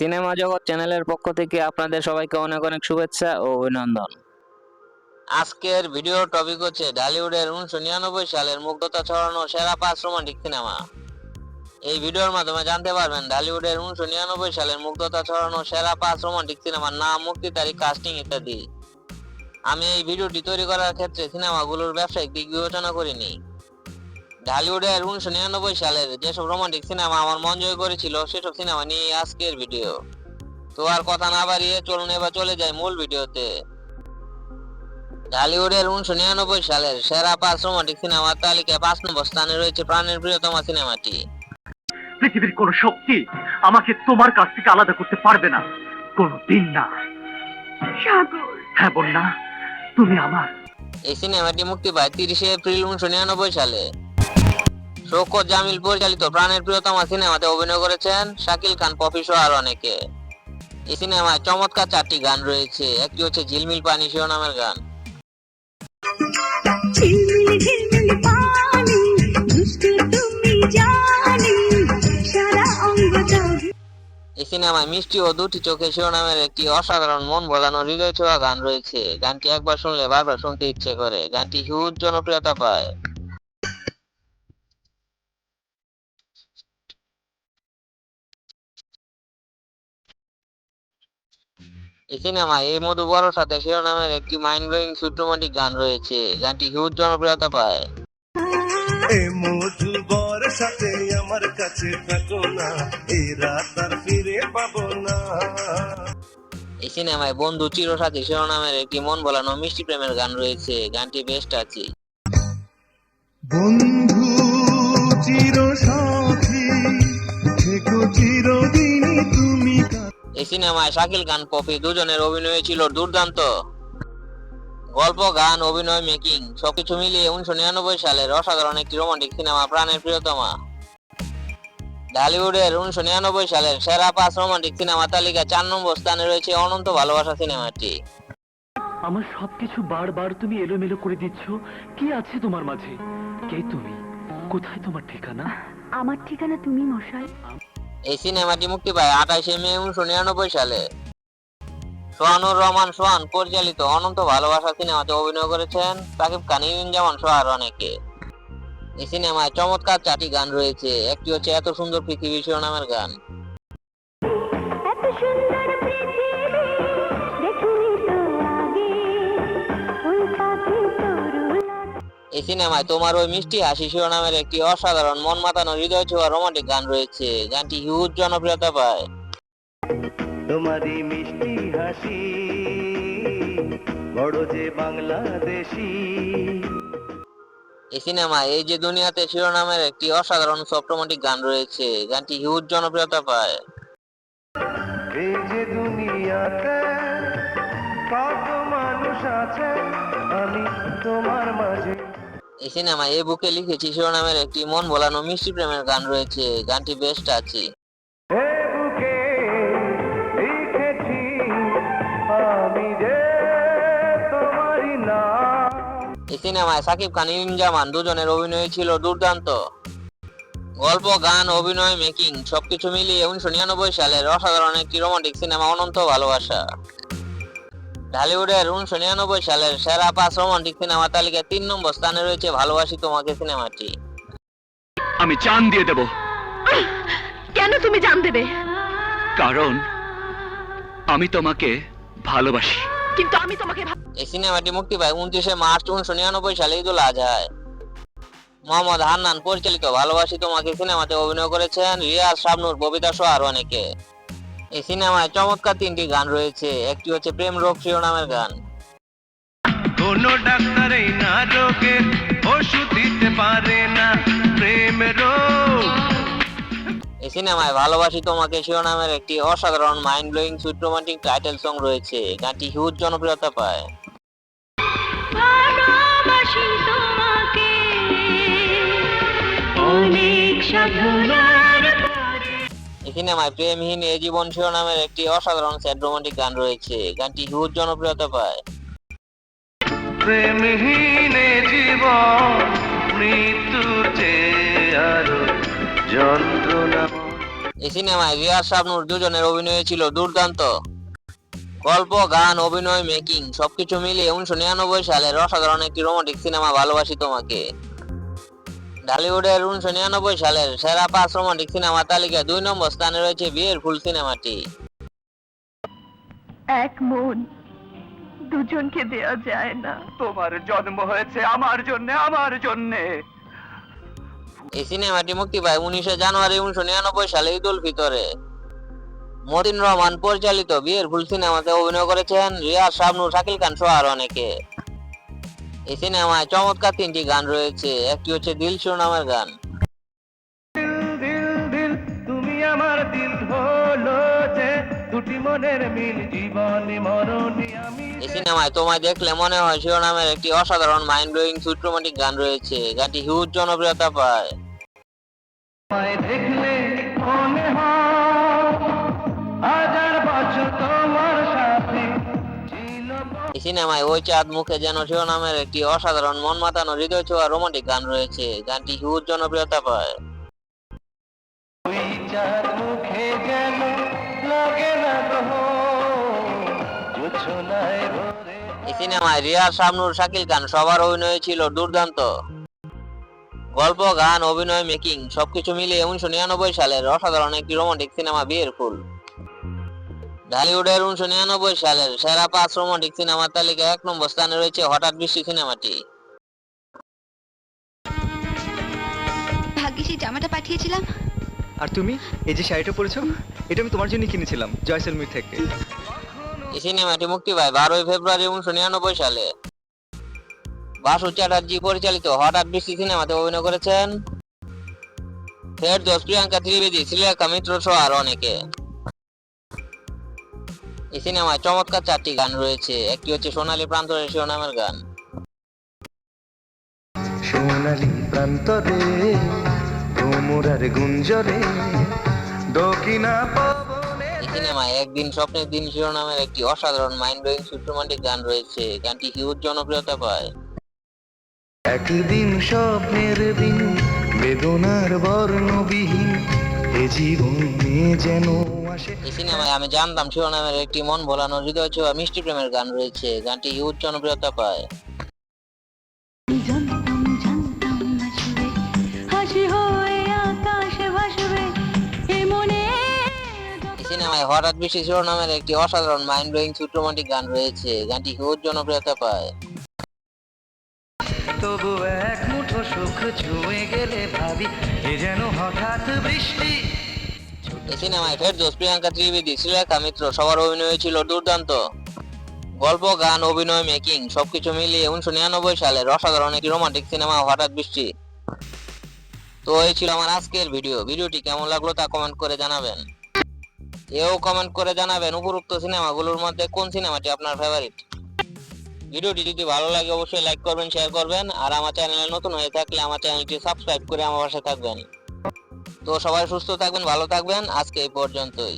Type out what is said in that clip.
Cinema জগৎ চ্যানেলের পক্ষ থেকে আপনাদের সবাইকে অনেক অনেক শুভেচ্ছা ও অভিনন্দন। আজকের ভিডিও টপিক হচ্ছে ঢালিউডের উনিশশো নিরানব্বই সালের মুগ্ধতা ছড়ানো সেরা পাঁচ রোমান্টিক সিনেমা। এই ভিডিওর মাধ্যমে জানতে পারবেন ঢালিউডের উনিশশো নিরানব্বই সালের মুগ্ধতা ছড়ানো সেরা পাঁচ রোমান্টিক সিনেমার নাম, মুক্তি তারিখ কাস্টিং ইত্যাদি। আমি এই ভিডিওটি তৈরি করার ক্ষেত্রে সিনেমাগুলোর ব্যবসায়িক দিক বিবেচনা করিনি। ঢালিউডের উনিশশো নিরানব্বই সালের যেসব রোমান্টিক সিনেমা আমার মন জয় করেছিল সেসব সিনেমা নিয়ে আজকের ভিডিও তো আর কথা না বাড়িয়ে চলুন এবার চলে যাই মূল ভিডিওতে ঢালিউডের উনিশশো নিরানব্বই সালের সেরা পাঁচ রোমান্টিক সিনেমার তালিকায় পাঁচ নম্বর স্থানে রয়েছে প্রাণের প্রিয়তমা সিনেমাটি পৃথিবীর কোন শক্তি আমাকে তোমার কাছ থেকে আলাদা করতে পারবে না। কোনো দিন না। সাগর। হ্যাঁ বন্যা তুমি আমার। এই সিনেমাটি মুক্তি পায় তিরিশে এপ্রিল উনিশশো নিরানব্বই সালে। শৌকত জামিল পরিচালিত প্রাণের প্রিয়তমা সিনেমাতে অভিনয় করেছেন শাকিল খান পপি সহ আর অনেকে। এই সিনেমায় চমৎকার চারটি গান রয়েছে। একটি হচ্ছে ঝিলমিল পানি শিরোনামের গান। এই সিনেমায় মিষ্টি ও দুটি চোখে শিরোনামের একটি অসাধারণ মন ভোলানো হৃদয় ছোঁয়া গান রয়েছে। গানটি একবার শুনলে বারবার শুনতে ইচ্ছে করে। গানটি হিউজ জনপ্রিয়তা পায়। এই সিনেমায় এই মধু বড় সাথে শিরোনামের একটি মাইন্ড ব্লোয়িং সুইট গান রয়েছে। গানটি হিউজ জনপ্রিয়তা পায়। এ মধু সাথে আমার কাছে থাকো না এই রাত আর ফিরে পাবো না। এই সিনেমায় বন্ধু চিরসাথী শিরোনামের একটি মন বলানো মিষ্টি প্রেমের গান রয়েছে। গানটি বেস্ট আছে বন্ধু চির সাথী থেকো চিরদিনই তুমি এই সিনেমায় শাকিল খান পপি দুজনের অভিনয় ছিল দুর্দান্ত। গল্প গান অভিনয় মেকিং সবকিছু মিলিয়ে উনিশশো নিরানব্বই সালের অসাধারণ একটি রোমান্টিক সিনেমা প্রাণের প্রিয়তমা। ঢালিউডের উনিশশো নিরানব্বই সালের সেরা পাঁচ রোমান্টিক সিনেমা তালিকা চার নম্বর স্থানে রয়েছে অনন্ত ভালোবাসা সিনেমাটি। আমার সবকিছু বারবার তুমি এলোমেলো করে দিচ্ছ। কি আছে তোমার মাঝে? কে তুমি? কোথায় তোমার ঠিকানা? আমার ঠিকানা তুমি মশাই। এই সিনেমাটি মুক্তি পায়? আঠাশে মে উনিশশো নিরানব্বই সালে। সোহানুর রহমান সোহান, পরিচালিত অনন্ত ভালোবাসা সিনেমাতে অভিনয় করেছেন সাকিব খান জামান সহ আর অনেকে। এই সিনেমায় চমৎকার চারটি গান রয়েছে। একটি হচ্ছে এত সুন্দর পৃথিবী শিরোনামের গান। এত সুন্দর এই সিনেমায় তোমার ওই মিষ্টি হাসি শিরোনামের একটি অসাধারণ মন মাতানো হৃদয় ছোঁয়া রোমান্টিক গান রয়েছে। গানটি হিউজ জনপ্রিয়তা পায়। তোমারই মিষ্টি হাসি বড় যে বাংলাদেশি। এই সিনেমায় এই যে দুনিয়াতে শিরোনামের একটি অসাধারণ সফট রোমান্টিক গান রয়েছে গানটি হিউজ জনপ্রিয়তা পায়। এই যে দুনিয়াতে কত মানুষ আছে আমি তোমার মাঝে। এই সিনেমায় এই বুকে লিখেছি শিরোনামের একটি মন ভোলানো মিষ্টি প্রেমের গান রয়েছে। গানটি বেস্ট আছে এই সিনেমায় সাকিব খান ইনজামান দুজনের অভিনয় ছিল দুর্দান্ত। গল্প গান অভিনয় মেকিং সবকিছু মিলিয়ে উনিশশো নিরানব্বই সালের অসাধারণ একটি রোমান্টিক সিনেমা অনন্ত ভালোবাসা। ঢালিউডের উনিশশো নিরানব্বই সালের সেরা পাঁচ রোমান্টিক সিনেমা তালিকায় তিন নম্বর স্থানে রয়েছে ভালোবাসি তোমাকে সিনেমাটি। আমি চান দিয়ে দেব। কেন তুমি জান দেবে? কারণ আমি তোমাকে ভালোবাসি। কিন্তু আমি তোমাকে এই সিনেমাটি মুক্তি পায় উনত্রিশে মার্চ উনিশশো নিরানব্বই সালে ঈদুল আজহায়। মোহাম্মদ হান্নান পরিচালিত ভালোবাসি তোমাকে সিনেমাতে অভিনয় করেছেন রিয়াজ শাবনুর ববিতা সহ আরও অনেকে। এই সিনেমায় চমৎকার তিনটি গান রয়েছে। একটি হচ্ছে প্রেম রোগ শিরোনামের গান। কোন ডাক্তার এই না রোগের ওষুধ দিতে পারে না প্রেম রোগ। এই সিনেমায় ভালোবাসি তোমাকে শিরোনামের একটি অসাধারণ mind blowing sweet romantic title song রয়েছে। গানটি হিউজ জনপ্রিয়তা পায়। ভালোবাসি তোমাকে অনেক সাধনার পরে সিনেমায় প্রেমহীন এ জীবন শিরোনামের একটি অসাধারণ স্যাড রোমান্টিক গান রয়েছে। গানটি হিউজ জনপ্রিয়তা পায়। প্রেমহীন জীবন মৃত্যুর আরও যন্ত্রণা। এই সিনেমায় রিয়াজ শাবনুর দুজনের অভিনয় ছিল দুর্দান্ত। গল্প গান অভিনয় মেকিং সবকিছু মিলিয়ে উনিশশো নিরানব্বই সালের অসাধারণ একটি রোমান্টিক সিনেমা ভালোবাসি তোমাকে। ঢালিউডের উনিশশো নিরানব্বই সালের সেরা পাঁচ রোমান্টিক সিনেমা তালিকায় দুই নম্বর স্থানে রয়েছে বিয়ের ফুল সিনেমাটি। এক মন দুজনকে দেওয়া যায় না। তোমার জন্ম হয়েছে আমার জন্য আমার জন্যে। এই সিনেমাটি মুক্তি পায় উনিশে জানুয়ারি উনিশশো নিরানব্বই সালে ঈদ উল ফিতরে। মতিন রহমান পরিচালিত বিয়ের ফুল সিনেমাতে অভিনয় করেছেন রিয়া শাবনু শাকিল খান সহ আরও অনেকে। এই সিনেমায় চমৎকার তিনটি গান রয়েছে। একটি হচ্ছে দিল নামের গান। তুমি আমার দিল হলো যে দুটি মনের মিল জীবনে মরণে আমি এই সিনেমায় তোমায় দেখলে মনে হয় শিরোনামের একটি অসাধারণ মাইন্ড ব্লোয়িং সুইট রোমান্টিক গান রয়েছে। গানটি হিউজ জনপ্রিয়তা পায়। দেখলে সিনেমায় ওই চাঁদ মুখে যেন শিরোনামের একটি অসাধারণ মন মাতানো হৃদয় ছোঁয়া রোমান্টিক গান রয়েছে। গানটি হিউজ জনপ্রিয়তা পায়। এই সিনেমায় রিয়াজ শাবনুর শাকিল খান সবার অভিনয় ছিল দুর্দান্ত। গল্প গান অভিনয় মেকিং সবকিছু মিলিয়ে উনিশশো নিরানব্বই সালের অসাধারণ একটি রোমান্টিক সিনেমা বিয়ের ফুল। ঢালিউডের উনিশশো নিরানব্বই সালের সেরা পাঁচ রোমান্টিক সিনেমার তালিকায় এক নম্বর স্থানে রয়েছে হঠাৎ বৃষ্টি সিনেমাটি ভাগ্যিস জামাটা পাঠিয়েছিলাম। আর তুমি? এই যে শাড়িটা পরেছো এটা আমি তোমার জন্য কিনেছিলাম জয়সলমীর থেকে। এই সিনেমাটি মুক্তি পায় বারোই ফেব্রুয়ারি উনিশশো নিরানব্বই সালে। বাসু চ্যাটার্জি পরিচালিত হঠাৎ বৃষ্টি সিনেমাতে অভিনয় করেছেন। ফেরদোস প্রিয়াঙ্কা ত্রিবেদী শ্রীলেখা মিত্র সহ আরও অনেকে। এই সিনেমায় চমৎকার চারটি গান রয়েছে। একটি হচ্ছে সোনালী প্রান্তরের শিরোনামের গান। সোনালি প্রান্তরে তোমরার গুঞ্জরে দক্ষিণা এই সিনেমায় একদিন স্বপ্নের দিন শিরোনামের একটি অসাধারণ মাইন্ড ব্লোয়িং রোমান্টিক গান রয়েছে। গানটি হিউজ জনপ্রিয়তা পায়। একদিন স্বপ্নের দিন বেদনার বর্ণবিহীন এ জীবনে যেন আসে। এই সিনেমায় আমি জানতাম শিরোনামের একটি মন ভোলানো হৃদয় ছোঁয়া মিষ্টি প্রেমের গান রয়েছে। গানটি হিউজ জনপ্রিয়তা পায়। সিনেমায় হঠাৎ বৃষ্টি শিরোনামের একটি অসাধারণ মাইন্ড ব্লোয়িং সুইট গান রয়েছে। গানটি হিউজ জনপ্রিয়তা পায়। তবু এক মুঠো সুখ ছুঁয়ে গেলে ভাবি, এ যেন হঠাৎ বৃষ্টি। সিনেমায় ফেরদোস প্রিয়াঙ্কা ত্রিবেদী শ্রীলেখা মিত্র, সবার অভিনয় ছিল দুর্দান্ত। গল্প, গান, অভিনয়, মেকিং, সবকিছু মিলিয়ে উনিশশো নিরানব্বই সালের অসাধারণ একটি রোমান্টিক সিনেমা, হঠাৎ বৃষ্টি। তো এই ছিল আমার আজকের ভিডিও। ভিডিওটি কেমন লাগল তা কমেন্ট করে জানাবেন। এও কমেন্ট করে জানাবেন উপরোক্ত সিনেমাগুলোর মধ্যে কোন সিনেমাটি আপনার ফেভারিট ভিডিওটি যদি ভালো লাগে অবশ্যই লাইক করবেন শেয়ার করবেন। আর আমার চ্যানেলে নতুন হয়ে থাকলে আমার চ্যানেলটি সাবস্ক্রাইব করে আমার পাশে থাকবেন। তো সবাই সুস্থ থাকবেন, ভালো থাকবেন। আজকে এই পর্যন্তই।